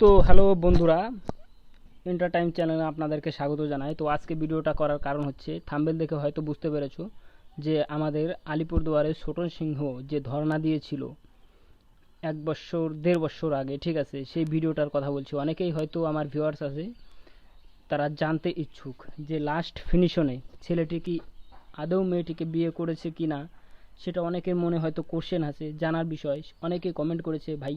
তো হ্যালো বন্ধুরা এন্টারটাইম চ্যানেলে আপনাদেরকে স্বাগত জানাই। তো আজকে ভিডিওটা করার কারণ হচ্ছে, থাম্বেল দেখে হয়তো বুঝতে পেরেছ যে আমাদের আলিপুরদুয়ারের ছোটন সিংহ যে ধর্ণা দিয়েছিল এক বছর, দেড় বছর আগে, ঠিক আছে, সেই ভিডিওটার কথা বলছি। অনেকেই হয়তো আমার ভিউয়ার্স আছে, তারা জানতে ইচ্ছুক যে লাস্ট ফিনিশনে ছেলেটি কি আদৌ মেয়েটিকে বিয়ে করেছে কি না সেটা অনেকের মনে হয়তো কোশ্চেন আছে, জানার বিষয়। অনেকে কমেন্ট করেছে, ভাই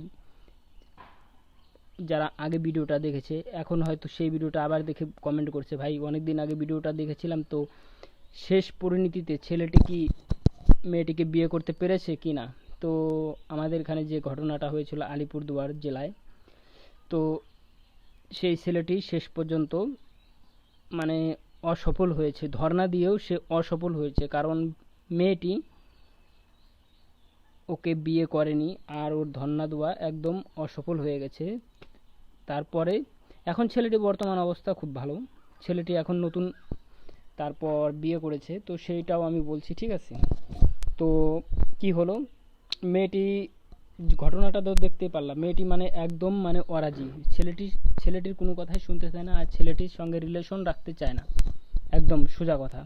যারা আগে ভিডিওটা দেখেছে, এখন হয়তো সেই ভিডিওটা আবার দেখে কমেন্ট করছে, ভাই অনেক দিন আগে ভিডিওটা দেখেছিলাম তো শেষ পরিণতিতে ছেলেটি কি মেয়েটিকে বিয়ে করতে পেরেছে কি না? তো আমাদের এখানে যে ঘটনাটা হয়েছিল আলিপুরদুয়ার জেলায়, তো সেই ছেলেটি শেষ পর্যন্ত মানে অসফল হয়েছে। ধর্ণা দিয়েও সে অসফল হয়েছে, কারণ মেয়েটি ওকে বিয়ে করেনি আর ওর ধর্ণা দেওয়া একদম অসফল হয়ে গেছে। তারপরে এখন ছেলেটি বর্তমান অবস্থা খুব ভালো। ছেলেটি এখন নতুন তারপর বিয়ে করেছে, তো সেইটাও আমি বলছি, ঠিক আছে? তো কি হলো? মেয়েটি ঘটনাটা তো দেখতেই পারলাম। মেয়েটি মানে একদম মানে অরাজি। ছেলেটি ছেলেটির কোনো কথাই শুনতে চায় না আর ছেলেটির সঙ্গে রিলেশন রাখতে চায় না। একদম সোজা কথা।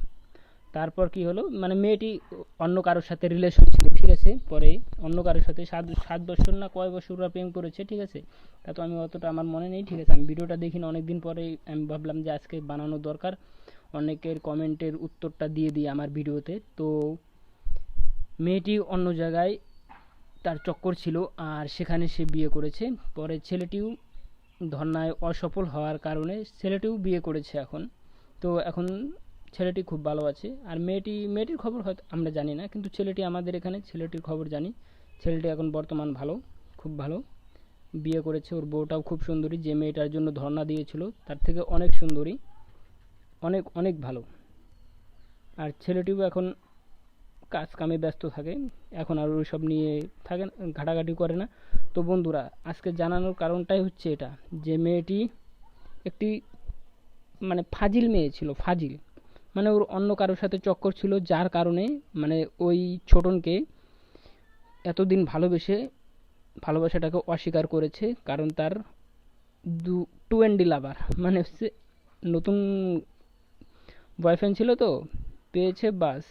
তারপর কি হলো? মানে মেয়েটি অন্য কারোর সাথে রিলেশন ছিল ঠিক আছে? পরে অন্য কারোর সাথে সাত সাত বছর না কয় বছর ওরা প্রেম করেছে, ঠিক আছে? তা তো আমি অতটা আমার মনে নেই, ঠিক আছে? আমি ভিডিওটা দেখি না অনেক দিন পরে আমি ভাবলাম যে আজকে বানানো দরকার। অনেকের কমেন্টের উত্তরটা দিয়ে দিই আমার ভিডিওতে। তো মেয়েটি অন্য জায়গায় তার চক্কর ছিল আর সেখানে সে বিয়ে করেছে। পরে ছেলেটিও ধর্নায় অসফল হওয়ার কারণে ছেলেটিও বিয়ে করেছে এখন। তো এখন ছেলেটি খুব ভালো আছে। আর মেয়েটি, মেয়েটির খবর হয়তো আমরা জানি না, কিন্তু ছেলেটি আমাদের এখানে, ছেলেটির খবর জানি। ছেলেটি এখন বর্তমান ভালো, খুব ভালো। বিয়ে করেছে, ওর বউটাও খুব সুন্দরী, যে মেয়েটার জন্য ধর্ণা দিয়েছিল, তার থেকে অনেক সুন্দরী, অনেক অনেক ভালো। আর ছেলেটিও এখন কাজ কামে ব্যস্ত থাকে, এখন আর ওইসব নিয়ে থাকে ঘাটাঘাটি করে না। তো বন্ধুরা, আজকে জানানোর কারণটাই হচ্ছে এটা, যে মেয়েটি একটি মানে ফাজিল মেয়ে ছিল, ফাজিল। মানে ওর অন্য কারোর সাথে চক্কর ছিল, যার কারণে মানে ওই ছোটনকে এতদিন ভালোবেসে, ভালোবাসাটাকে অস্বীকার করেছে, কারণ তার দু টু অ্যান্ডি লাভার মানে হচ্ছে নতুন বয়ফ্রেন্ড ছিল তো, পেয়েছে বাস,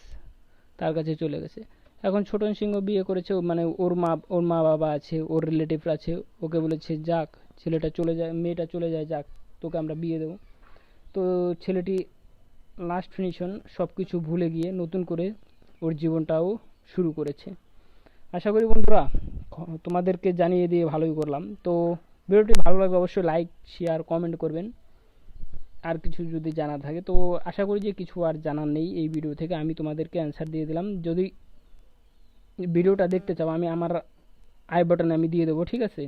তার কাছে চলে গেছে। এখন ছোটন সিংহ বিয়ে করেছে মানে ওর মা ওর মা বাবা আছে, ওর রিলেটিভরা আছে, ওকে বলেছে, যাক, ছেলেটা চলে যায়, মেয়েটা চলে যায়, যাক, তোকে আমরা বিয়ে দেবো। তো ছেলেটি লাস্ট ফিনিশন সব কিছু ভুলে গিয়ে নতুন করে ওর জীবনটাও শুরু করেছে। আশা করি বন্ধুরা, তোমাদেরকে জানিয়ে দিয়ে ভালোই করলাম। তো ভিডিওটি ভালো লাগবে অবশ্যই লাইক শেয়ার কমেন্ট করবেন। আর কিছু যদি জানা থাকে, তো আশা করি যে কিছু আর জানার নেই এই ভিডিও থেকে। আমি তোমাদেরকে অ্যান্সার দিয়ে দিলাম। যদি ভিডিওটা দেখতে চাও, আমি আমার আই বাটনে আমি দিয়ে দেবো, ঠিক আছে?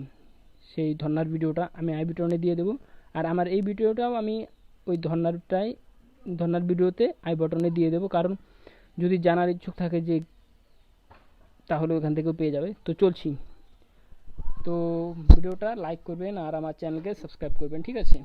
সেই ধর্নার ভিডিওটা আমি আই বাটনে দিয়ে দেবো। আর আমার এই ভিডিওটাও আমি ওই ধর্নারটাই ধর্নার ভিডিওতে আই বাটনে দিয়ে দেবো। কারণ যদি জানার ইচ্ছুক থাকে যে তাহলে ওখান থেকেও পেয়ে যাবে। তো চলছি। তো ভিডিওটা লাইক করবেন আর আমার চ্যানেলকে সাবস্ক্রাইব করবেন, ঠিক আছে?